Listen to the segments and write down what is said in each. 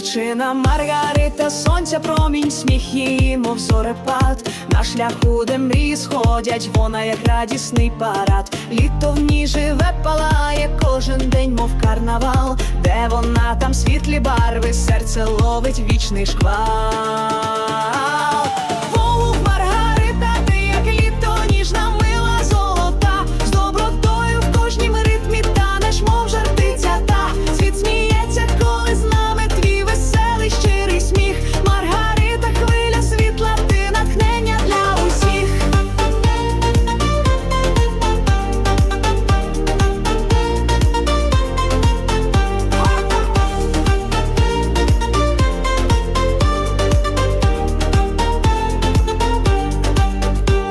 Дівчина Маргарита, сонця промінь, сміх її, мов зорепад. На шляху, де мрії сходять, вона як радісний парад. Літо в ній живе, палає кожен день, мов карнавал, де вона там світлі барви, серце ловить вічний шквал.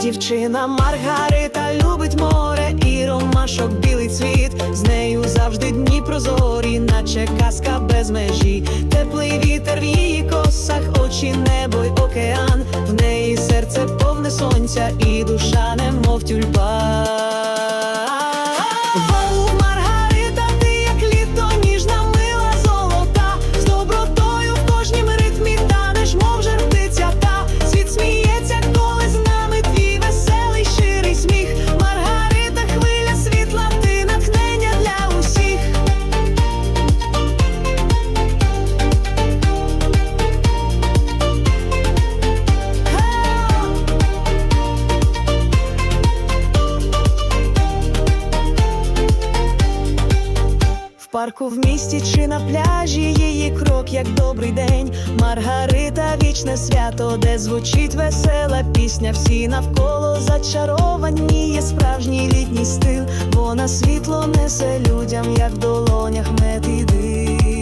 Дівчина Маргарита любить море і ромашок білий цвіт. З нею завжди дні прозорі, наче казка без межі. Теплий вітер в її косах, очі, небо й океан. В неї серце повне сонця і душа немов тюльпан. Парку в місті чи на пляжі її крок, як добрий день. Маргарита, вічне свято, де звучить весела пісня. Всі навколо зачаровані, є справжній літній стил. Вона світло несе людям, як в долонях мед і диво.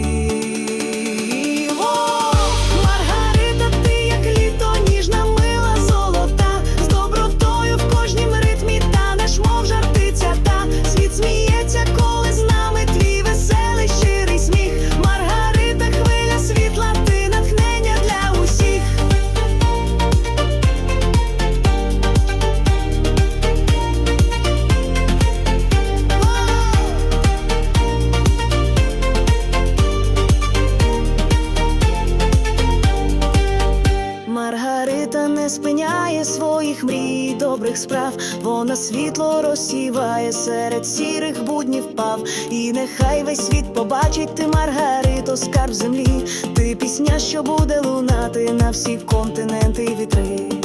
Спиняє своїх мрій, добрих справ. Вона світло розсіває серед сірих буднів пав. І нехай весь світ побачить ти, Маргарито, скарб землі. Ти пісня, що буде лунати на всі континенти і вітри.